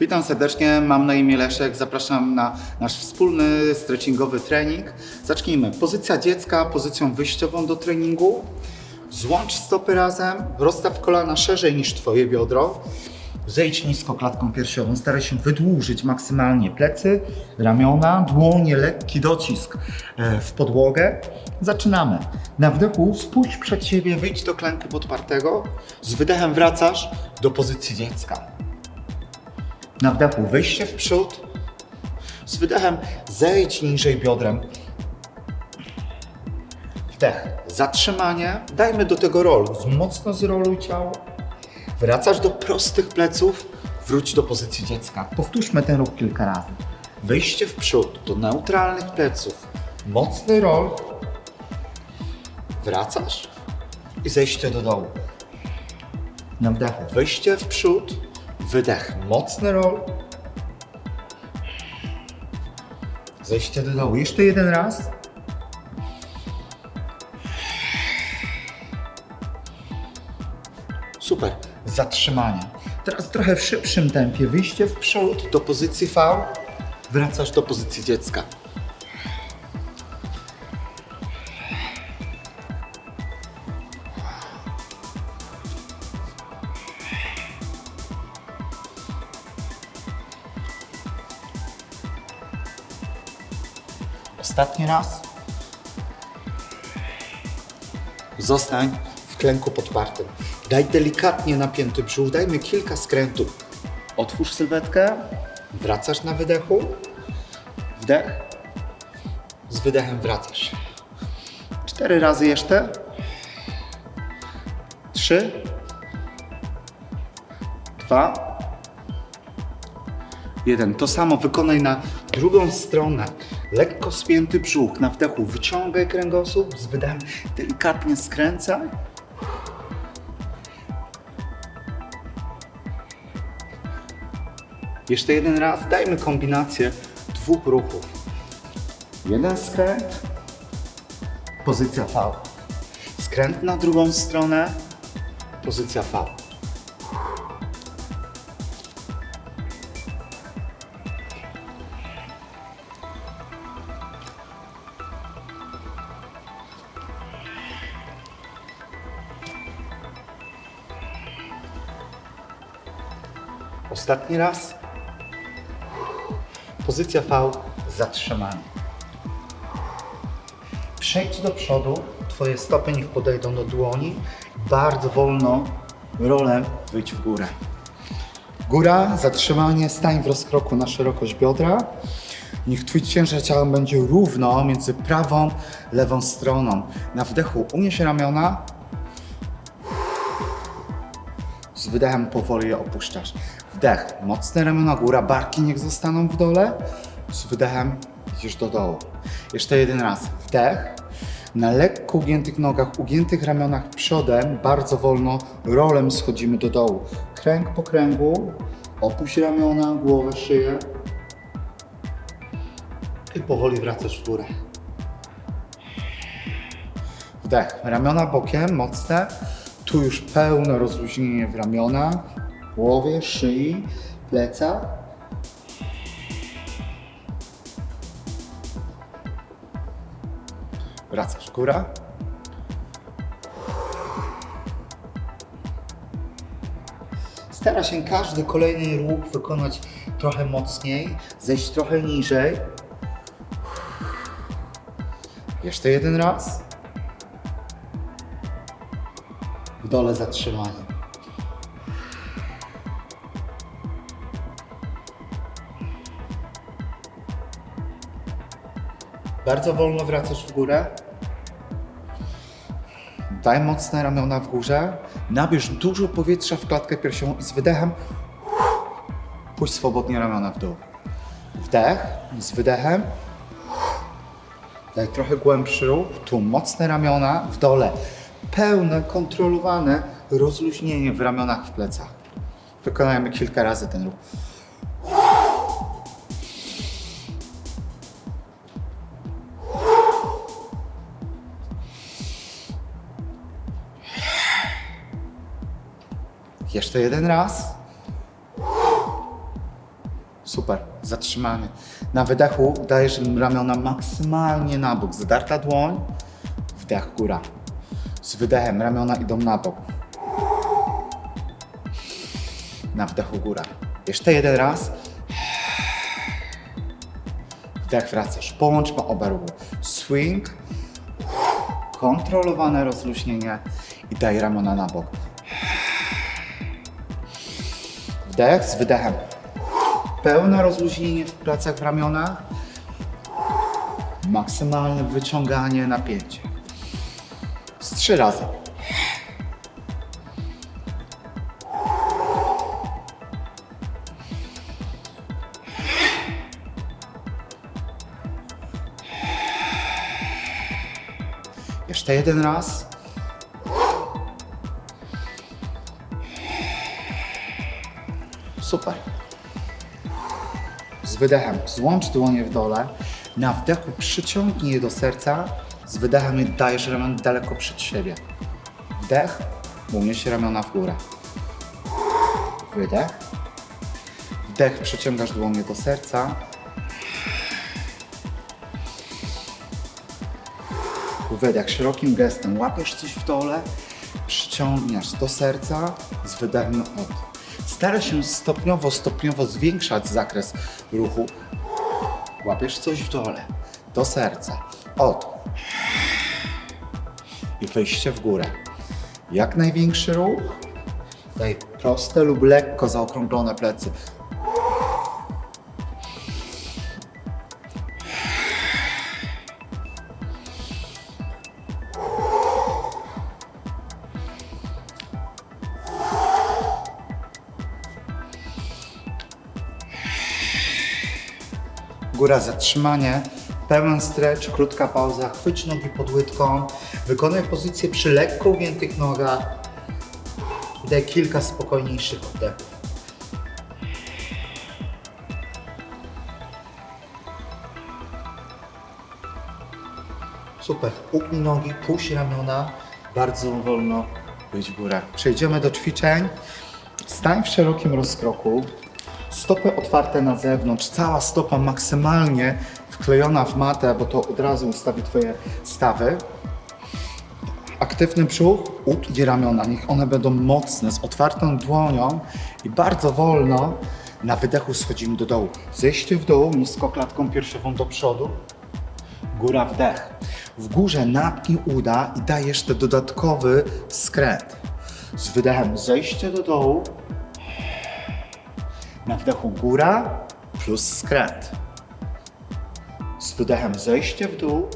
Witam serdecznie, mam na imię Leszek. Zapraszam na nasz wspólny stretchingowy trening. Zacznijmy. Pozycja dziecka, pozycją wyjściową do treningu. Złącz stopy razem, rozstaw kolana szerzej niż Twoje biodro. Zejdź nisko klatką piersiową, staraj się wydłużyć maksymalnie plecy, ramiona, dłonie, lekki docisk e, w podłogę. Zaczynamy. Na wdechu spuść przed siebie, wyjdź do klęku podpartego. Z wydechem wracasz do pozycji dziecka. Na wdechu wyjście w przód. Z wydechem zejdź niżej biodrem. Wdech, zatrzymanie. Dajmy do tego rolu. Mocno zroluj ciało. Wracasz do prostych pleców. Wróć do pozycji dziecka. Powtórzmy ten ruch kilka razy. Wyjście w przód do neutralnych pleców. Mocny roll. Wracasz i zejście do dołu. Na wdechu wyjście w przód, wydech, mocny roll. Zejście do dołu. Jeszcze jeden raz. Super. Zatrzymanie. Teraz trochę w szybszym tempie. Wyjście w przód do pozycji V. Wracasz do pozycji dziecka. Ostatni raz. Zostań w klęku podpartym. Daj delikatnie napięty brzuch, dajmy kilka skrętów. Otwórz sylwetkę, wracasz na wydechu, wdech, z wydechem wracasz. Cztery razy jeszcze. Trzy, dwa, jeden. To samo wykonaj na drugą stronę. Lekko spięty brzuch. Na wdechu wyciągaj kręgosłup, z wydechem delikatnie skręcaj. Jeszcze jeden raz. Dajmy kombinację dwóch ruchów. Jeden skręt, pozycja V. Skręt na drugą stronę, pozycja V. Ostatni raz. Pozycja V, zatrzymanie. Przejdź do przodu, Twoje stopy niech podejdą do dłoni. Bardzo wolno, rolem wyjdź w górę. Góra, zatrzymanie, stań w rozkroku na szerokość biodra. Niech Twój ciężar ciała będzie równo między prawą, lewą stroną. Na wdechu unieś ramiona, z wydechem powoli je opuszczasz. Wdech, mocne ramiona góra, barki niech zostaną w dole. Z wydechem idziesz do dołu. Jeszcze jeden raz. Wdech. Na lekko ugiętych nogach, ugiętych ramionach przodem, bardzo wolno, rolem schodzimy do dołu. Kręg po kręgu, opuść ramiona, głowę, szyję. I powoli wracasz w górę. Wdech. Ramiona bokiem, mocne. Tu już pełne rozluźnienie w ramionach, głowie, szyi, plecach. Wracasz, góra. Stara się każdy kolejny ruch wykonać trochę mocniej, zejść trochę niżej. Jeszcze jeden raz. W dole zatrzymanie. Bardzo wolno wracasz w górę. Daj mocne ramiona w górze. Nabierz dużo powietrza w klatkę piersiową i z wydechem puść swobodnie ramiona w dół. Wdech z wydechem. Daj trochę głębszy ruch. Tu mocne ramiona w dole. Pełne, kontrolowane rozluźnienie w ramionach, w plecach. Wykonajmy kilka razy ten ruch. Jeszcze jeden raz. Super, zatrzymany. Na wydechu dajesz ramiona maksymalnie na bok. Zdarta dłoń, wdech, góra. Z wydechem ramiona idą na bok. Na wdechu góra. Jeszcze jeden raz. Wdech wracasz. Połączmy oba ruchy. Swing, kontrolowane rozluźnienie i daj ramiona na bok. Wdech z wydechem. Pełne rozluźnienie w pracach w ramionach. Maksymalne wyciąganie napięcia. Z trzy razy. Jeszcze jeden raz. Super. Z wydechem złącz dłonie w dole. Na wdechu przyciągnij je do serca. Z wydechem dajesz ramiona daleko przed siebie. Wdech, unieś ramiona w górę. Wydech. Wdech, przyciągasz dłonie do serca. Wydech szerokim gestem. Łapiesz coś w dole, przyciągniesz do serca z wydechem od. Staraj się stopniowo, stopniowo zwiększać zakres ruchu. Łapiesz coś w dole, do serca, od. I wejście w górę. Jak największy ruch. Daj proste lub lekko zaokrąglone plecy. Góra zatrzymanie, pełen stretch, krótka pauza, chwyć nogi pod łydką, wykonaj pozycję przy lekko ugiętych nogach daj kilka spokojniejszych oddechów. Super, upnij nogi, puść ramiona, bardzo wolno wyjdź w górę. Przejdziemy do ćwiczeń. Stań w szerokim rozkroku, stopy otwarte na zewnątrz, cała stopa maksymalnie wklejona w matę, bo to od razu ustawi Twoje stawy. Aktywny brzuch, upnij ramiona, niech one będą mocne, z otwartą dłonią i bardzo wolno na wydechu schodzimy do dołu. Zejście w dół, nisko klatką piersiową do przodu, góra wdech. W górze napnij uda i daj jeszcze dodatkowy skręt. Z wydechem zejście do dołu, na wdechu góra plus skręt. Z wydechem zejście w dół.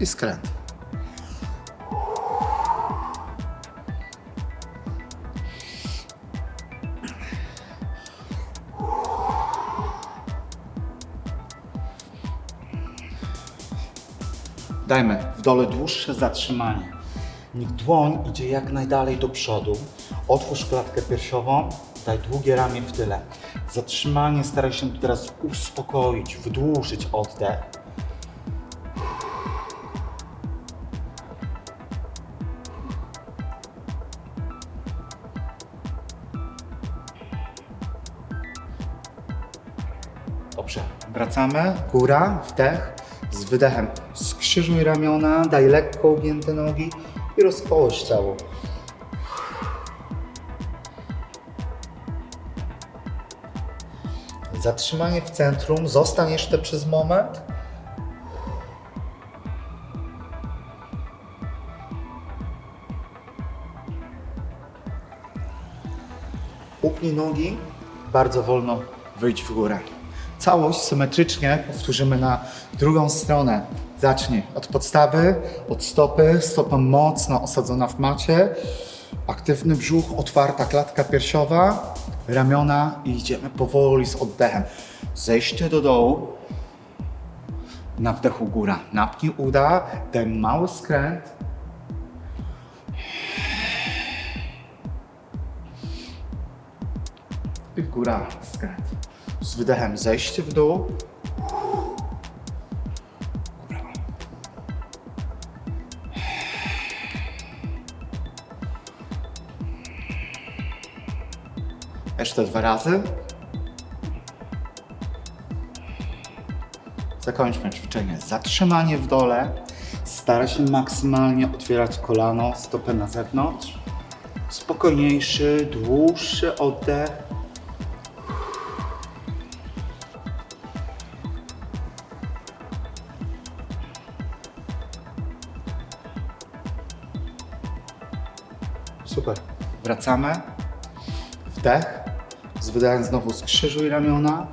I skręt. Dajmy w dole dłuższe zatrzymanie. Niech dłoń idzie jak najdalej do przodu. Otwórz klatkę piersiową, daj długie ramię w tyle. Zatrzymanie staraj się teraz uspokoić, wydłużyć oddech. Dobrze, wracamy. Góra, wdech, z wydechem skrzyżuj ramiona, daj lekko ugięte nogi i rozpołóż ciało. Zatrzymanie w centrum, zostań jeszcze przez moment. Upnij nogi, bardzo wolno wyjdź w górę. Całość symetrycznie powtórzymy na drugą stronę. Zacznij. Od podstawy, od stopy, stopa mocno osadzona w macie, aktywny brzuch, otwarta klatka piersiowa, ramiona i idziemy powoli z oddechem. Zejście do dołu, na wdechu góra, napnij uda, daj mały skręt, i góra, skręt. Z wydechem zejście w dół. Jeszcze dwa razy. Zakończmy ćwiczenie. Zatrzymanie w dole. Stara się maksymalnie otwierać kolano, stopę na zewnątrz. Spokojniejszy, dłuższy oddech. Super. Wracamy. Wdech. Wydechem znowu skrzyżuj ramiona.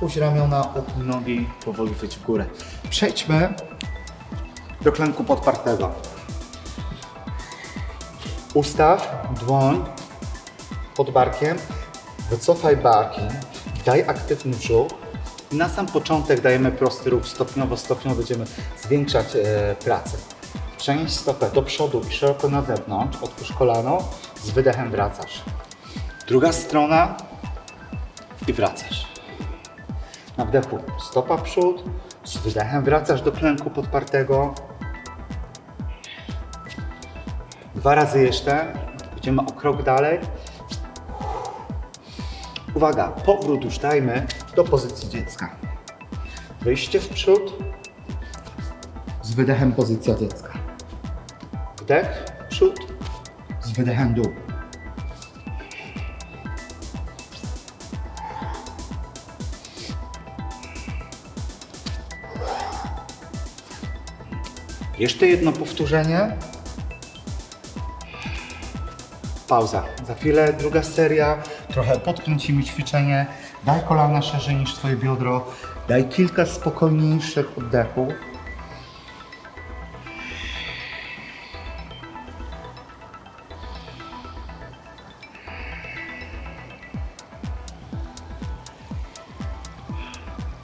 Puść ramiona, upnij nogi, powoli wyjdź w górę. Przejdźmy do klęku podpartego. Ustaw dłoń pod barkiem, wycofaj barki, daj aktywny brzuch. Na sam początek dajemy prosty ruch, stopniowo, stopniowo będziemy zwiększać e, pracę. Przenieś stopę do przodu i szeroko na zewnątrz, otwórz kolano, z wydechem wracasz. Druga strona i wracasz. Na wdechu stopa przód, z wydechem wracasz do klęku podpartego. Dwa razy jeszcze, idziemy o krok dalej. Uwaga, powrót już dajmy do pozycji dziecka. Wyjście w przód, z wydechem pozycja dziecka. Wdech, przód, z wydechem dół. Jeszcze jedno powtórzenie. Pauza. Za chwilę druga seria. Trochę podkręcimy ćwiczenie. Daj kolana szerzej niż Twoje biodro. Daj kilka spokojniejszych oddechów.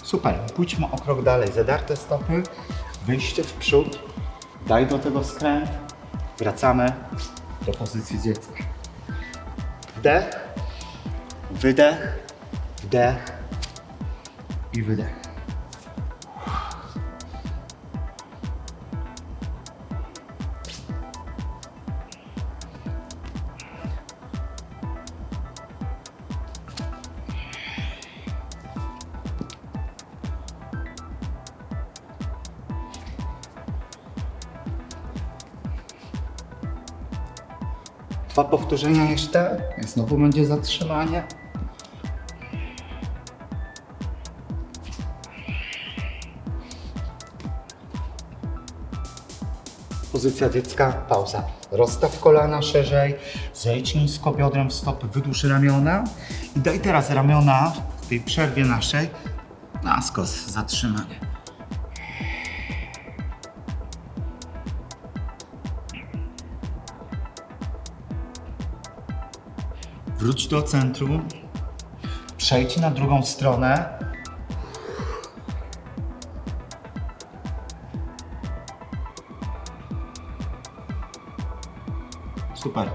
Super, pójdźmy o krok dalej. Zadarte stopy, wyjście w przód, daj do tego skręt, wracamy do pozycji dziecka. Wdech, wydech, wdech i wydech. Dwa powtórzenia jeszcze. I Znowu będzie zatrzymanie. Pozycja dziecka, pauza. Rozstaw kolana szerzej, zejdź nisko biodrem w stopy, wydłuż ramiona i daj teraz ramiona w tej przerwie naszej na skos, zatrzymanie. Wróć do centrum. Przejdź na drugą stronę. Super.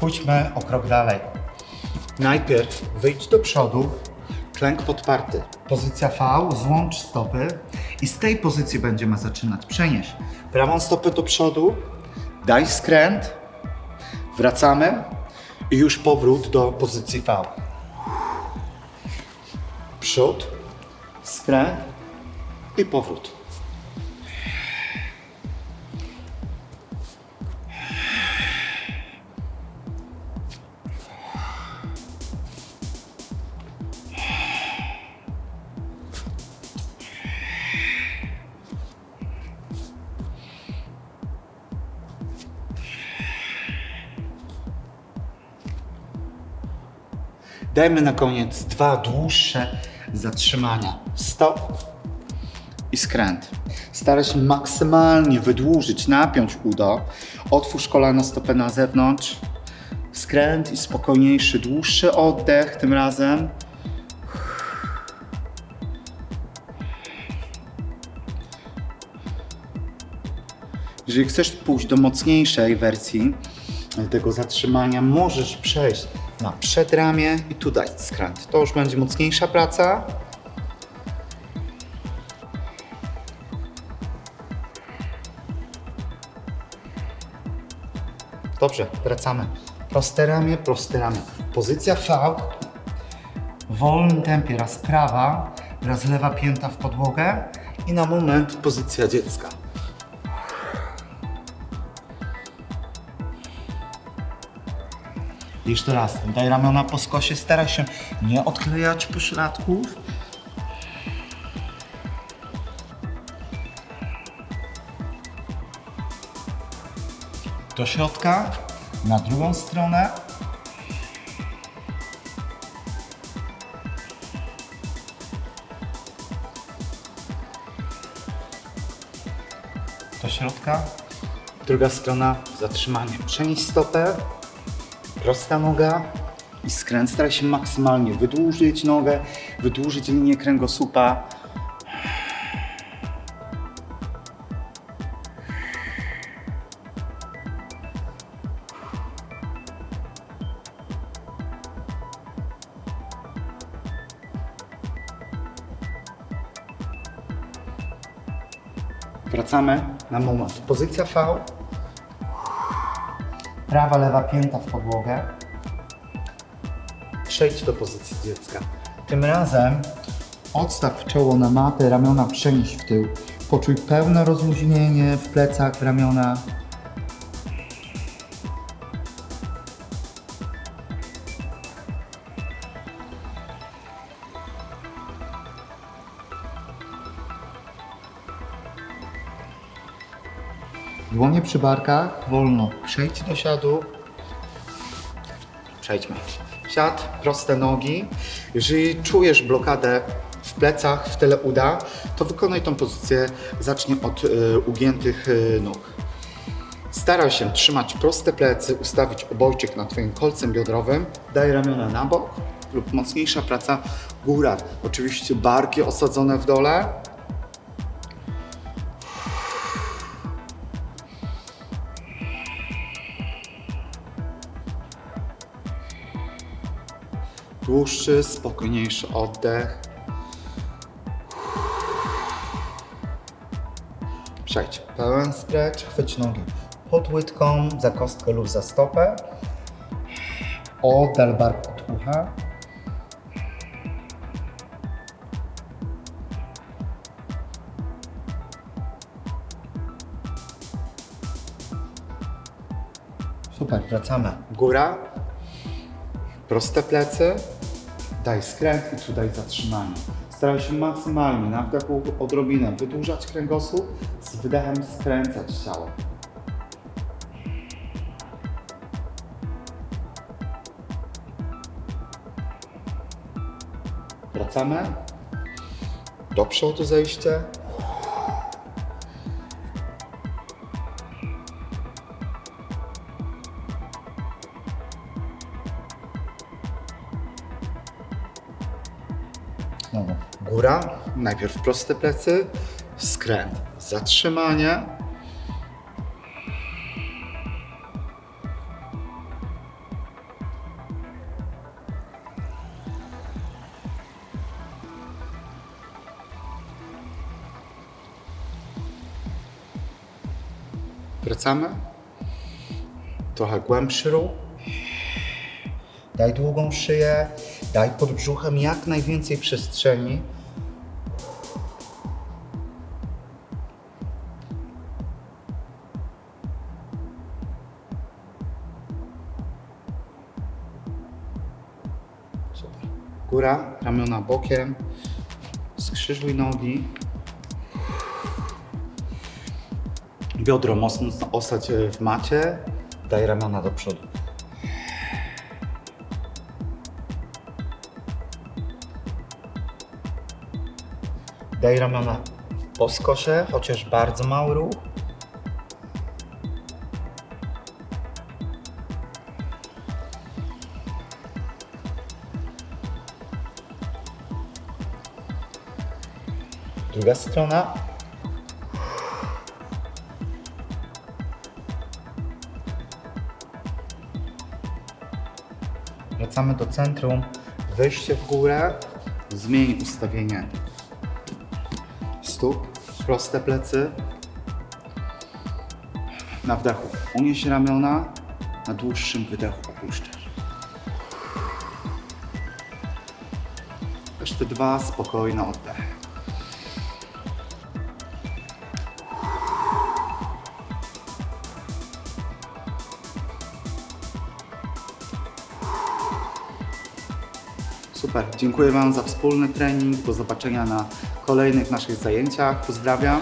Pójdźmy o krok dalej. Najpierw wyjdź do przodu, klęk podparty. Pozycja V, złącz stopy i z tej pozycji będziemy zaczynać. Przenieś prawą stopę do przodu, daj skręt, wracamy i już powrót do pozycji V. Przód, skręt i powrót. Dajmy na koniec dwa dłuższe zatrzymania. Stop i skręt. Staraj się maksymalnie wydłużyć, napiąć udo. Otwórz kolano, stopę na zewnątrz. Skręt i spokojniejszy, dłuższy oddech tym razem. Jeżeli chcesz pójść do mocniejszej wersji tego zatrzymania, możesz przejść na przedramię i tutaj skręt. To już będzie mocniejsza praca. Dobrze, wracamy. Proste ramię, proste ramię. Pozycja V. W wolnym tempie raz prawa, raz lewa pięta w podłogę i na moment pozycja dziecka. Jeszcze raz, daj ramiona po skosie, staraj się nie odklejać pośladków. Do środka, na drugą stronę. Do środka. Druga strona, zatrzymanie. Przenieść stopę, prosta noga i skręt. Staraj się maksymalnie wydłużyć nogę, wydłużyć linię kręgosłupa. Wracamy na moment. Pozycja V. Prawa, lewa pięta w podłogę. Przejdź do pozycji dziecka. Tym razem odstaw czoło na matę, ramiona przenieś w tył. Poczuj pełne rozluźnienie w plecach, w Dłonie przy barkach, wolno. Przejdź do siadu. Przejdźmy. Siad, proste nogi. Jeżeli czujesz blokadę w plecach, w tyle uda, to wykonaj tą pozycję. Zacznij od y, ugiętych y, nóg. Staraj się trzymać proste plecy, ustawić obojczyk na Twoim kolcem biodrowym. Daj ramiona na bok lub mocniejsza praca góra. Oczywiście barki osadzone w dole. Dłuższy, spokojniejszy oddech. Przejdź. Pełen stretch, chwyć nogi pod łydką, za kostkę lub za stopę. Oddal bark od ucha. Super, wracamy. Góra, proste plecy, daj skręt i tu daj zatrzymanie. Staraj się maksymalnie na wdechu odrobinę wydłużać kręgosłup, z wydechem skręcać ciało. Wracamy. Do przodu zejście. Najpierw proste plecy, skręt, zatrzymanie. Wracamy. Trochę głębszy ruch. Daj długą szyję, daj pod brzuchem jak najwięcej przestrzeni. Ramiona bokiem, skrzyżuj nogi. Biodro mocno osadź w macie, daj ramiona do przodu. Daj ramiona po skosie, chociaż bardzo mały ruch. Druga strona. Wracamy do centrum, wejście w górę, zmień ustawienie stóp, proste plecy. Na wdechu unieś ramiona, na dłuższym wydechu opuszczasz. Jeszcze dwa spokojne oddechy. Super, dziękuję Wam za wspólny trening. Do zobaczenia na kolejnych naszych zajęciach. Pozdrawiam.